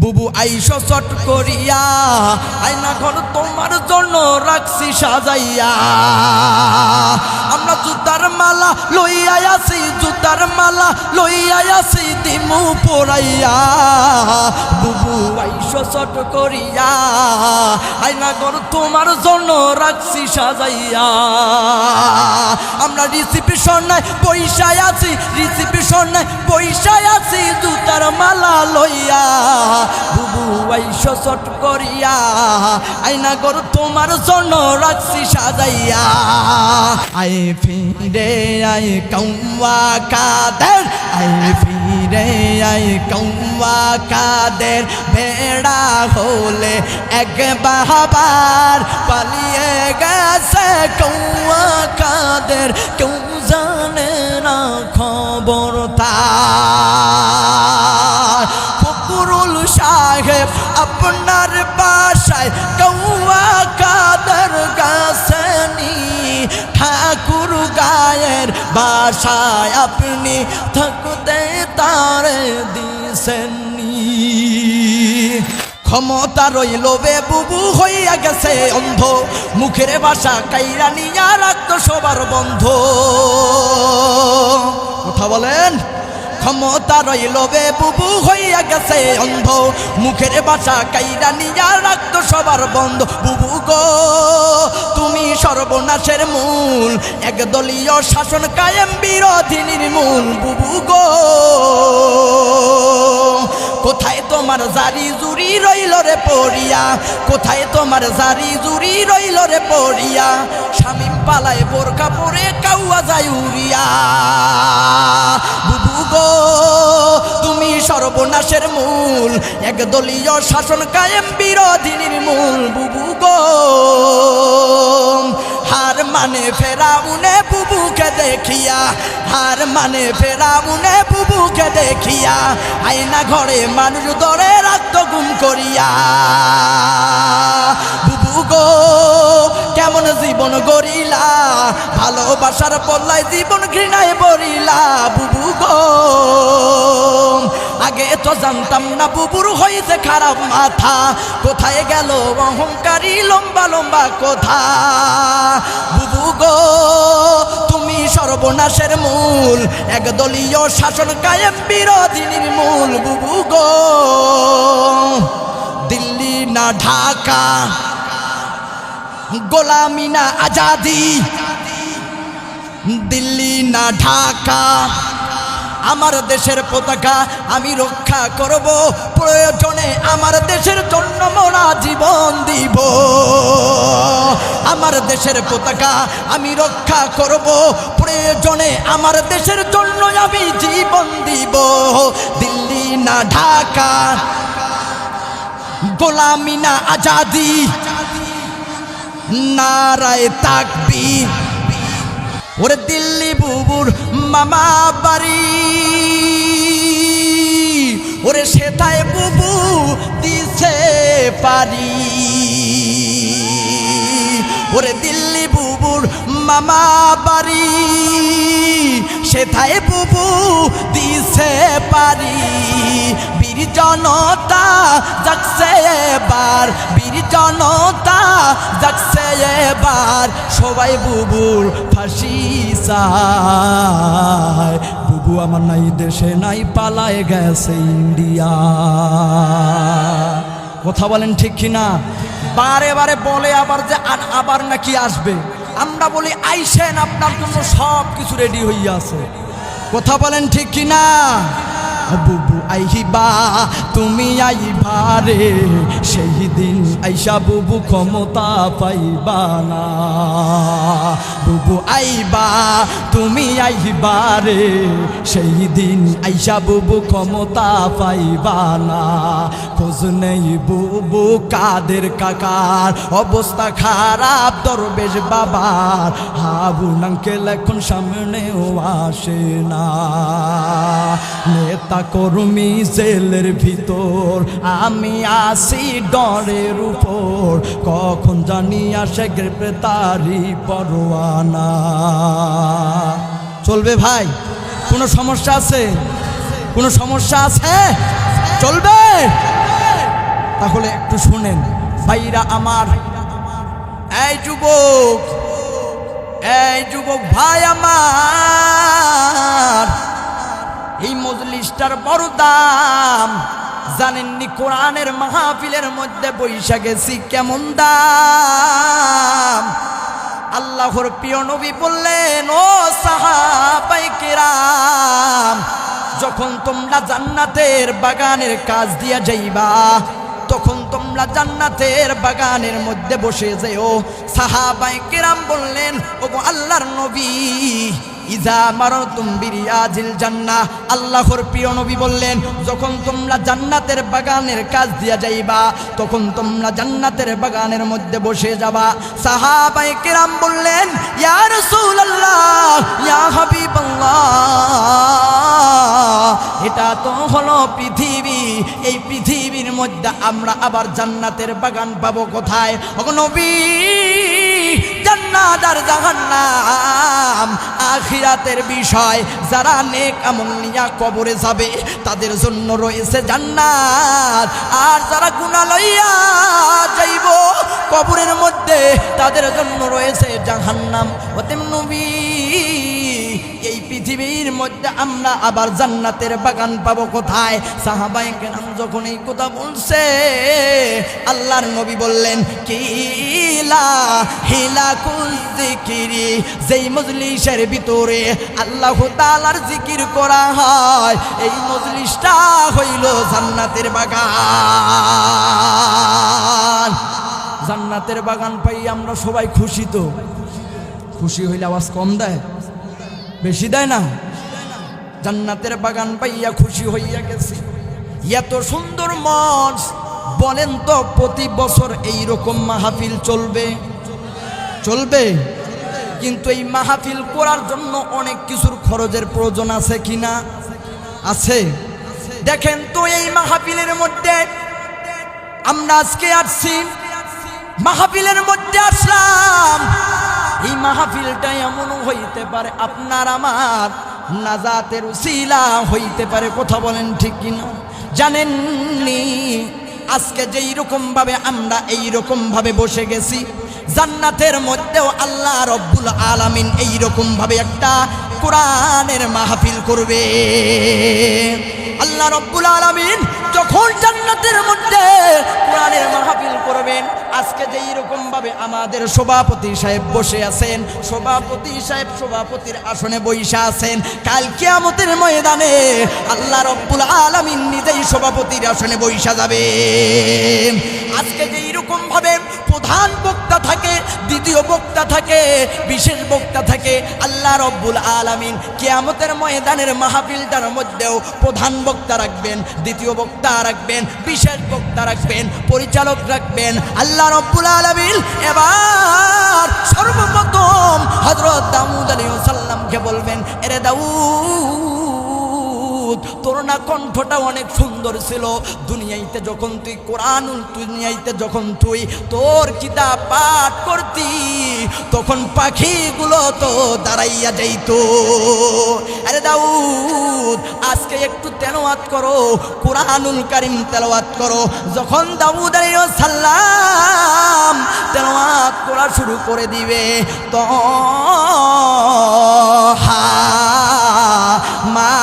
বুবু আইসো চট করিয়া, আয়না ঘর তোমার জন্য রাখছি সাজাইয়া। আমরা জুতার মালা লইয়া আসি, জুতার মালা লইয়া আসি দিমু পড়াইয়া। বুবু আইসো চট করিয়া, আয়না ঘর তোমার জন্য রাখছি সাজাইয়া। আমরা রিসিপশন নাই, পয়সায় আছি, রিসিপশন নাই, পয়সায় আছি, জুতার মালা লইয়া। বুবু আইসো চট করিয়া, আয়না ঘর তোমার জন্য রাখছি সাজাইয়া। আই ফিরে আই কৌয়া কাদের আই ফিরে আই কৌয়া কাদের। ভেড়া হলে এক বাহাবার পালিয়ে গেছে কৌয়া কাদের। কেউ জানে না খবর তার। বাসায় কৌয়া কাদের গাছেনি? ঠাকুর গায়ের বাসায় আপনি থাকতে তারে দিছেননি। ক্ষমতা রইল বে বুবু হইয়া গেছে অন্ধ। মুখের বাসা কাইরা নিয়া রাখতো সবার বন্ধ। কথা বলেন? ক্ষমতা রইল বে বুবু, হইয়া গেছে অন্ধ। মুখের বাসা কাইরা নিয়া রাখত সবার বন্ধ। বুবু গো, তুমি সর্বনাশের মূল। একদলীয় শাসন কায়েম বিরোধী নির্মূল। বুবু গো কোথায় তোমার জারি জুরি রইল রে পড়িয়া? কোথায় তোমার জারি জুরি রইল রে পড়িয়া? স্বামী পালায় বোরকা পরে কাউয়া যায় উড়িয়া। তুমি সর্বনাশের মূল, একদলীয় শাসন কায়েম বিরোধী নির্মূল বুবু গো হার মানে ফেরাউনে বুবুকে দেখিয়া, হার মানে ফেরাউনে বুবুকে দেখিয়া আইনা ঘরে মানুষ ধরে রাখত গুম করিয়া। বুবু গো কেমন জীবন গরিলা ভালোবাসার পল্লায় জীবন ঘৃণায় বরিলা বুবু গো। আগে তো জানতাম না বুবুর হয়েছে খারাপ মাথা, কোথায় গেল অহংকারী লম্বা লম্বা কথা। বুবু গো, তুমি সর্বনাশের মূল, একদলীয় শাসন কায়েম বিরোধী নির্মূল বুবু গো। দিল্লি না ঢাকা গোলামি না আজাদি। দিল্লি না ঢাকা। আমার দেশের পতাকা আমি রক্ষা করব। প্রয়োজনে আমার দেশের জন্য মোরা জীবন দিব। আমার দেশের পতাকা আমি রক্ষা করব। প্রয়োজনে আমার দেশের জন্য আমি জীবন দিব। দিল্লি না ঢাকা। গোলামি না আজাদি। নারায় তাকবীর। ওরে দিল্লি বুবুর মামা বাড়ি। ওরে সেটায় বুবু দিছে পারি ওরে দিল্লি বুবুর মামা বাড়ি। সেথায় বুবু দিছে পারি বীর জনতা যাচ্ছে এবার বীর। জনতা যাচ্ছে এবার। সবাই বুবুর ফাঁসি বুবু আমার নাই, দেশে নাই, পালায় গেছে ইন্ডিয়া। কথা বলেন ঠিক কিনা? বারে বারে বলে আবার যে আর আবার নাকি আসবে। আমরা বলি আইসেন আপনার জন্য সব কিছু রেডি হইয়া আছে কথা বলেন ঠিক কিনা? বুবু আইবা তুমি আইবা রে। সেই দিন আইসা বুবু ক্ষমতা পাইবা না। বুবু আইবা, তুমি আইবা রে। সেই দিন আইসা বুবু ক্ষমতা পাইবা না। খোঁজ নেই বুবু কাদের কাকার। অবস্থা খারাপ দরবেশ বাবার। হাবু নাঙ্কেল এখন সামনেও আসে না। নেতা কর্মী জেলের ভিতর, আমি আসি ডরের উপর। কখন জানি আসে গ্রেপ্তারি পরোয়ানা চলবে ভাই? কোনো সমস্যা আছে? কোনো সমস্যা আছে? চলবে? তাহলে একটু শুনেন। ভাইরা আমার, এই যুবক এই যুবক ভাই আমার, এই মজলিসটার বড় দাম। জানেননি কোরআনের মাহফিলের মধ্যে বৈশা গেছি কেমন দাম? আল্লাহর প্রিয় নবী বললেন, ও সাহাবাই কিরাম, যখন তোমরা জান্নাতের বাগানের কাজ দিয়া যাইবা, তখন তোমরা জান্নাতের বাগানের মধ্যে বসে যেও। সাহাবাই কিরাম বললেন ও আল্লাহর নবী ইজা মারো তুমবিরিয়াজিল জান্না আল্লাহর প্রিয় নবী বললেন, যখন তোমরা জান্নাতের বাগানের কাজ দিয়া যাইবা, তখন তোমরা জান্নাতের বাগানের মধ্যে বসে যাবা। সাহাবাই কেরাম বললেন, ইয়া রাসূলুল্লাহ, ইয়া এটা তো হলো পৃথিবী, এই পৃথিবীর মধ্যে আমরা আবার জান্নাতের বাগান পাবো কোথায়? নবী জান্নাত আর জাহান্নাম। আখিরাতের বিষয়, যারা নেক আমল নিয়া কবরে যাবে, তাদের জন্য রয়েছে জান্নাত। আর যারা গুণা লইয়া যাইব, কবরের মধ্যে তাদের জন্য রয়েছে জাহান্নাম। ওতেম নবী পৃথিবীর মধ্যে আমরা আবার জান্নাতের বাগান পাবো কোথায়? সাহাবাই কেরাম যখন এই কথা বলছে, আল্লাহর নবী বললেন, কিলা হিলা জিকিরি যেই মজলিসের ভিতরে আল্লাহ তাআলার জিকির করা হয়, এই মজলিসটা হইল জান্নাতের বাগান। জান্নাতের বাগান পাই আমরা সবাই খুশি তো। খুশি হইলে আওয়াজ কম দেয়। বেশি দেয় না। জান্নাতের বাগান পাইয়া খুশি হইয়া গেছি। এত সুন্দর মঞ্চ বলেন তো প্রতি বছর এই রকম মাহফিল চলবে? চলবে। কিন্তু এই মাহফিল করার জন্য অনেক কিছুর খরচের প্রয়োজন আছে কিনা আছে। দেখেন তো এই মাহফিলের মধ্যে আমরা আজকে আসছি। মাহফিলের মধ্যে আসলাম। এই মাহফিলটা এমন হইতে পারে, আপনার আমার নাজাতের উসিলা হইতে পারে, কথা বলেন ঠিক কিনা? জানেননি? আজকে যেই রকম ভাবে আমরা এই রকম ভাবে বসে গেছি, জান্নাতের মধ্যেও আল্লাহ রব্বুল আলামিন এই রকম ভাবে একটা কোরআনের মাহফিল করবে। আল্লাহ রব্বুল আলামিন যখন জান্নাতের মধ্যে কোরআনের মাহফিল করবেন, আজকে যে এইরকম ভাবে আমাদের সভাপতি সাহেব বসে আছেন, সভাপতি সাহেব সভাপতির আসনে বৈশা আছেন, কাল কিয়ামতের ময়দানে আল্লাহ রব্বুল আলামিন নিজেই সভাপতির আসনে বৈশা যাবে আজকে যে এইরকম ভাবে প্রধান বক্তা থাকে, দ্বিতীয় বক্তা থাকে, বিশেষ বক্তা থাকে, আল্লাহ রব্বুল আলামিন কিয়ামতের ময়দানের মাহফিলটার মধ্যেও প্রধান বক্তা রাখবেন, দ্বিতীয় বক্তা রাখবেন, বিশেষ বক্তা রাখবেন, পরিচালক রাখবেন। আল্লাহ রব্বুল আলামিন এবার সর্বপ্রথম হযরত দাউদ আলাইহিস সালামকে বলবেন, এরে দাউদ, তোর না কণ্ঠটা অনেক সুন্দর ছিল। দুনিয়াইতে যখন তুই কোরআন দুনিয়াইতে যখন তুই তোর কিতাব পাঠ করতি, তখন পাখিগুলো তো দাঁড়াইয়া যাইতো। আরে দাউদ, আজকে একটু তেলাওয়াত করো, কোরআনুল কারিম তেলাওয়াত করো। যখন দাউদ সালাম তেলাওয়াত করা শুরু করে দিবে তো মা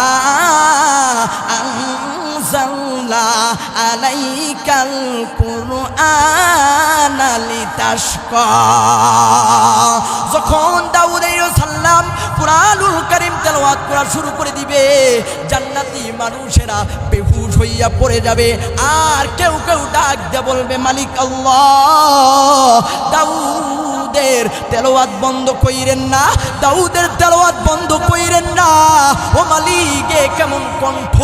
আলাইকাল কুরআন লিতাশকা। কারীম করা শুরু করে দিবে। জান্নাতি মানুষেরা বেহুশ হইয়া পড়ে যাবে। আর কেউ কেউ ডাক দে বলবে, মালিক আল্লাহ, দাউদের তেলাওয়াত বন্ধ কইরেন না, দাউদের তেলাওয়াত বন্ধ কইরেন না। ও মালিক, এ কেমন কণ্ঠ?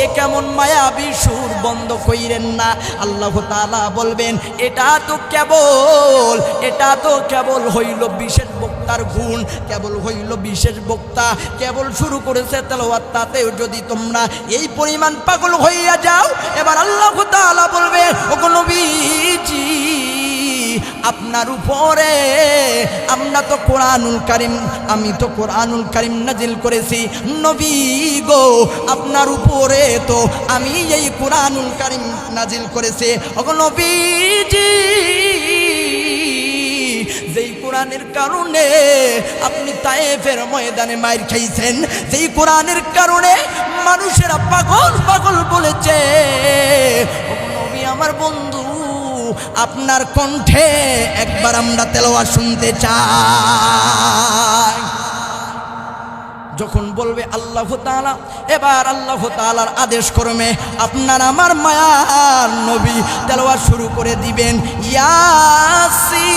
এ কেমন মায়াবী সুর বন্ধ কইরেন না। আল্লাহ তাআলা বলবেন, এটা তো কেবল, এটা তো কেবল হইল বিশেষ বক্তার গুণ, কেবল হইল বিশেষ বক্তা, কেবল শুরু করেছে তেলাওয়াত, তাতেও যদি তোমরা এই পরিমাণ পাগল হইয়া যাও, এবার আল্লাহ তাআলা বলবে ও নবীজি আপনার উপরে। আমরা তো কোরআনুল কারিম, আমি তো কোরআনুল কারিম নাজিল করেছি। নবী গো, আপনার উপরে তো আমি এই কোরআনুল কারিম নাজিল করেছি। নবীজি, যেই কোরআনের কারণে আপনি তায়েফের ময়দানে মায়ের খাইছেন, যেই কোরআনের কারণে মানুষেরা পাগল পাগল বলেছে। আমার বন্ধু আপনার কণ্ঠে একবার আমরা তেলোয়া শুনতে চাই। যখন বলবে আল্লাহ তাআলা, এবার আল্লাহ তাআলার আদেশ করমে আপনার আমার মায়ার নবী তেলাওয়াত শুরু করে দিবেন ইয়াসি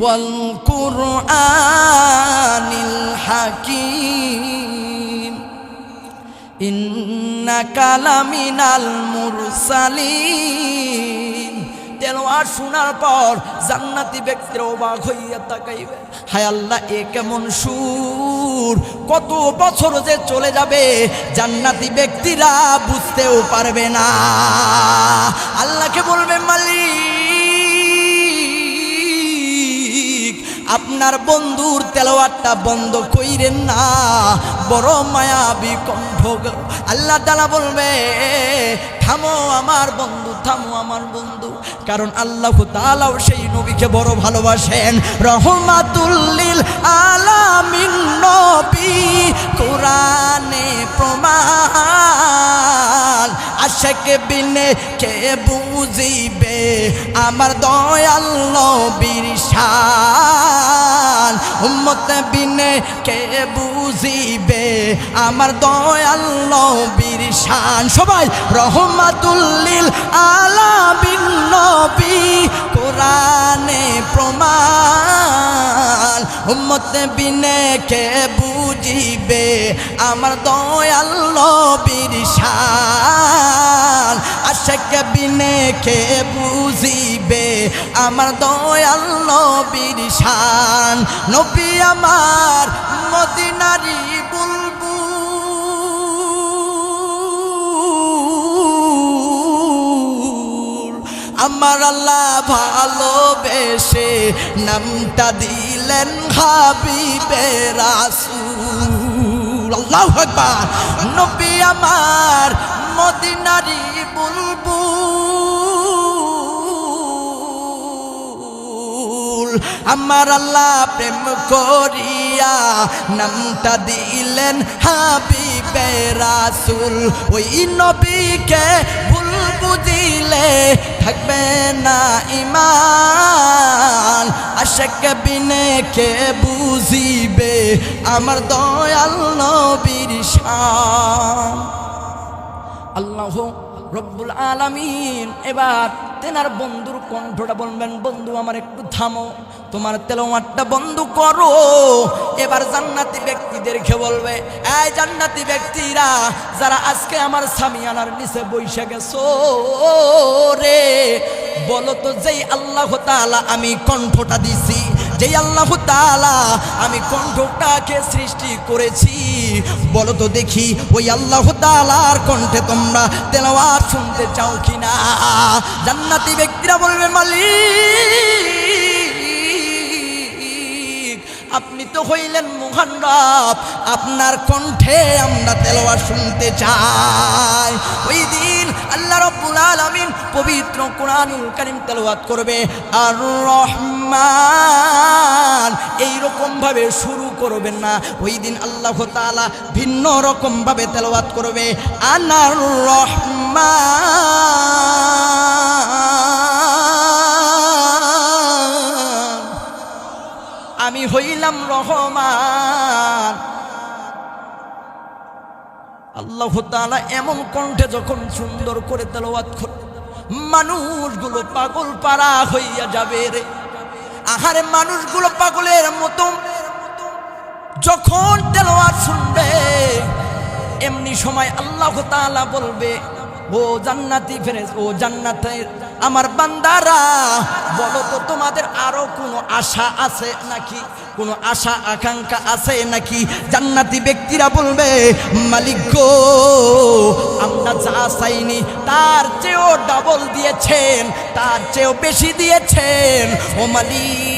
ওয়াল কুরআনিল হাকিম। ইন্নাকা লামিনাল মুরসালিন। তেলোয়ার শোনার পর জান্নাতি ব্যক্তির অবাক হইয়া তাকাইবে। হায় আল্লাহ, এ কেমন সুর? কত বছর যে চলে যাবে, জান্নাতি ব্যক্তিরা বুঝতেও পারবে না। আল্লাহকে বলবে, মালিক, আপনার বন্ধুর তেলোয়ারটা বন্ধ কইরেন না। বড় মায়াবী কণ্ঠ। আল্লাহ তালা বলবে, থামো আমার বন্ধু, থামো আমার বন্ধু। কারণ আল্লাহ তালাও সেই নবীকে বড় ভালোবাসেন। রহমাতুল্লিল আলামিন কোরআনে প্রমাণ। আশেক বিনে কে বুঝিবে? আমার দয়াল নবীর শান। উম্মত বিনে কে বুঝিবে? আমার দয়াল নবীর শান। সবাই, রহমাতুল্লিল আলামিন নবী, কোরআনে প্রমাণ। উম্মত বিনে কে বুঝিবে? আমার দয়াল নবীর শান। আশেক বিনে কে বুঝিবে? আমার দয়াল নবীর শান। নবী আমার মদিনারি আমার আল্লাহ ভালোবেসে নামটা দিলেন হাবিবে রাসূল। আল্লাহু নবী আমার মদিনারি বুলবুল। আমার আল্লাহ প্রেম করিয়া নামটা দিলেন হাবিবে রাসূল। ওই নবীকে ভুল বুঝিলে থাকবে না ইমান আশেক বিনে কে বুঝিবে? আমার দয়াল নবীর শান। আল্লাহ রব্বুল আলামিন। এবার তেনার বন্ধুর কণ্ঠটা বলবেন, বন্ধু, আমার একটু থামো, তোমার তেলোমারটা বন্ধ করো। এবার জান্নাতি ব্যক্তিদেরকে বলবে, এই জান্নাতি ব্যক্তিরা, যারা আজকে আমার স্বামী আনার নিচে বৈশে গেছো রে, বলো তো যেই আল্লাহ তালা আমি কণ্ঠটা দিছি যেই আল্লাহ তালা আমি কণ্ঠটাকে সৃষ্টি করেছি, বলো তো দেখি ওই আল্লাহ তাআলার কণ্ঠে তোমরা তেলাওয়াত শুনতে চাও কিনা? জান্নাতি ব্যক্তিরা বলবে, মালিক, আপনি তো হইলেন মহান রব আপনার কণ্ঠে আমরা তেলাওয়াত শুনতে চাই। ওই দিন আল্লাহ রব্বুল আলামিন পবিত্র কোরআনুল কারীম তেলাওয়াত করবে, আর রহমান এই রকম ভাবে শুরু করবেন না। ওই দিন আল্লাহ তাআলা ভিন্ন রকম ভাবে তেলাওয়াত করবে। আনার রহমান। আমি হইলাম রহমান। আল্লাহ তাআলা এমন কণ্ঠে যখন সুন্দর করে তেলাওয়াত করে মানুষগুলো পাগল পাড়া হইয়া যাবে রে। আহারে মানুষগুলো পাগলের মতো। যখন তেলোয়ার শুনবে এমনি সময় আল্লাহ বলবে ও জান্নাতি ফেরেস, ও জান্নাতের আমার বান্দারা, বলো তো তোমাদের আরও কোনো আশা আছে নাকি? কোনো আশা, আকাঙ্ক্ষা আছে নাকি? জান্নাতি ব্যক্তিরা বলবে, মালিক গো, আমরা যা চাইনি তার চেয়েও ডাবল দিয়েছেন, তার চেয়েও বেশি দিয়েছেন। ও মালিক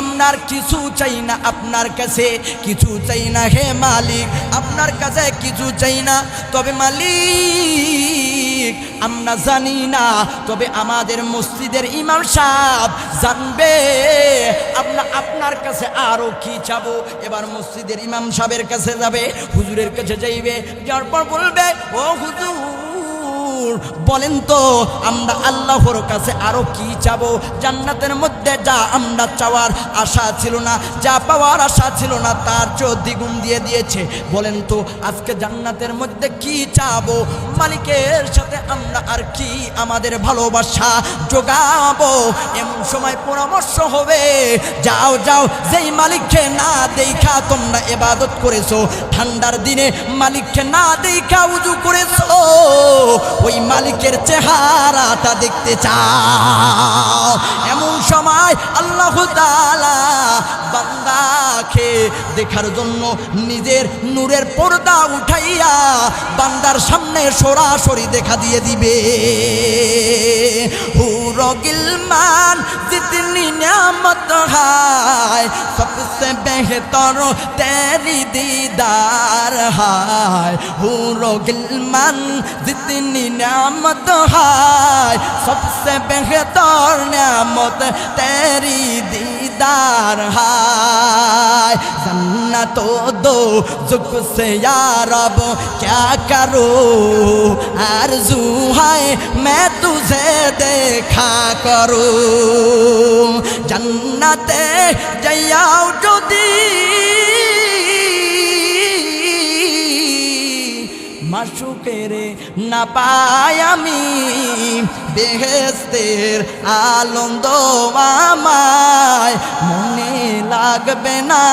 আপনার কিছু চাই না আপনার কাছে, কিছু চাই না হে মালিক, আপনার কাছে কিছু চাই না। তবে মালিক, আমরা জানি না, তবে আমাদের মসজিদের ইমাম সাহেব জানবে, আমরা আপনার কাছে আরও কি চাবো? এবার মসজিদের ইমাম সাহেবের কাছে যাবে, হুজুরের কাছে যাইবে যার পর বলবে, ও হুজুর বলেন তো, আমরা আল্লাহর কাছে আরও কি চাবো? জান্নাতের মধ্যে যা আমরা চাওয়ার আশা ছিল না, যা পাওয়ার আশা ছিল না, তার চেয়েও দ্বিগুণ দিয়ে দিয়েছে। বলেন তো, আজকে জান্নাতের মধ্যে কি চাবো? মালিকের সাথে আমরা আর কি আমাদের ভালোবাসা যোগাবো এমন সময় পরামর্শ হবে, যাও যাও, যেই মালিককে না দেখা তোমরা এবাদত করেছ, ঠান্ডার দিনে মালিককে না দেখা উজু করেছ ওই মালিকের চেহারাটা দেখতে চাও। এমন সময় আল্লাহ তালা বান্দাকে দেখার জন্য নিজের নূরের পর্দা উঠাইয়া বান্দার সামনে সরাসরি দেখা দিয়ে দিবে। হুরো जितनी नियामत हाय सबसे बेहतर तेरी दीदार हाय हूरो गिलमन जितनी नियामत हाय सबसे बेहतर नियामत तेरी दीदार हाय जन्नत दो जुक से यार अब क्या करो? आरज़ू है मैं तुझे देखा करो। जन्नत जया जो যদি মাসুকেরে না পাই আমি, বেহেস্তের আনন্দ আমায়। মনে লাগবে না,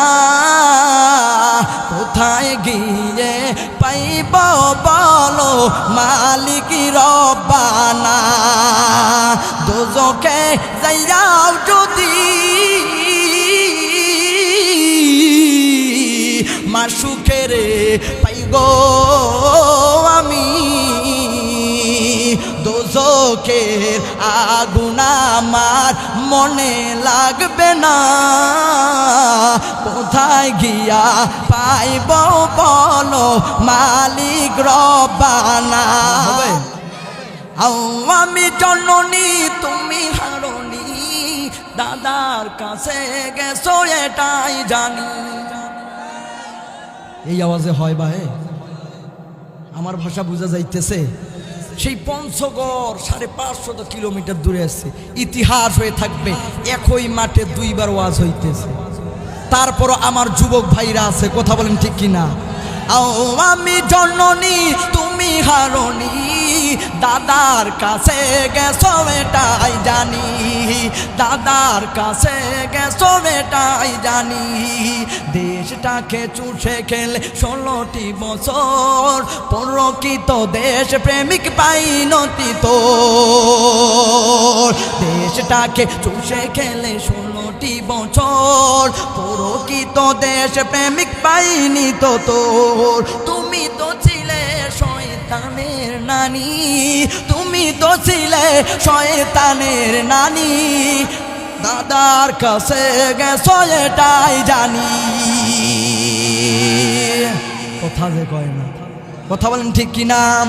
কোথায় গিয়ে পাইব বলো মালিক রব্বানা। দোজকে যাইয়াও যদি মাসুকেরে পাই দোজকের আগুন আমার মনে লাগবে না। কোথায় গিয়া পাইব বলো মালিক রবানা। আমি জননী তুমি হারণী। দাদার কাছে গেছো এটাই জানি। এই আওয়াজে হয় বা আমার ভাষা বোঝা যাইতেছে। সেই পঞ্চগড় সাড়ে পাঁচশত কিলোমিটার দূরে আছে। ইতিহাস হয়ে থাকবে, একই মাঠে দুইবার ওয়াজ হইতেছে। তারপর আমার যুবক ভাইরা আছে, কথা বলেন ঠিক কিনা? আমি জননী, তুমি হারণী। দাদার কাছে গেছো এটাই জানি, দাদার কাছে গেছো এটাই জানি। দেশটাকে চুষে খেলে ষোলোটি বছর, প্রকৃত দেশ প্রেমিক পাইনতি তো দেশটাকে চুষে খেলে ষোলোটি বছর, প্রকৃত দেশ প্রেমিক পাইনি তো তোর। তুমি তো শয়তানের নানি, তুমি তো ছিলে শয়তানের নানি। দাদার কাছে গেছো এটাই জানি। কথা যে কয় না। কথা বলেন ঠিক কি নাম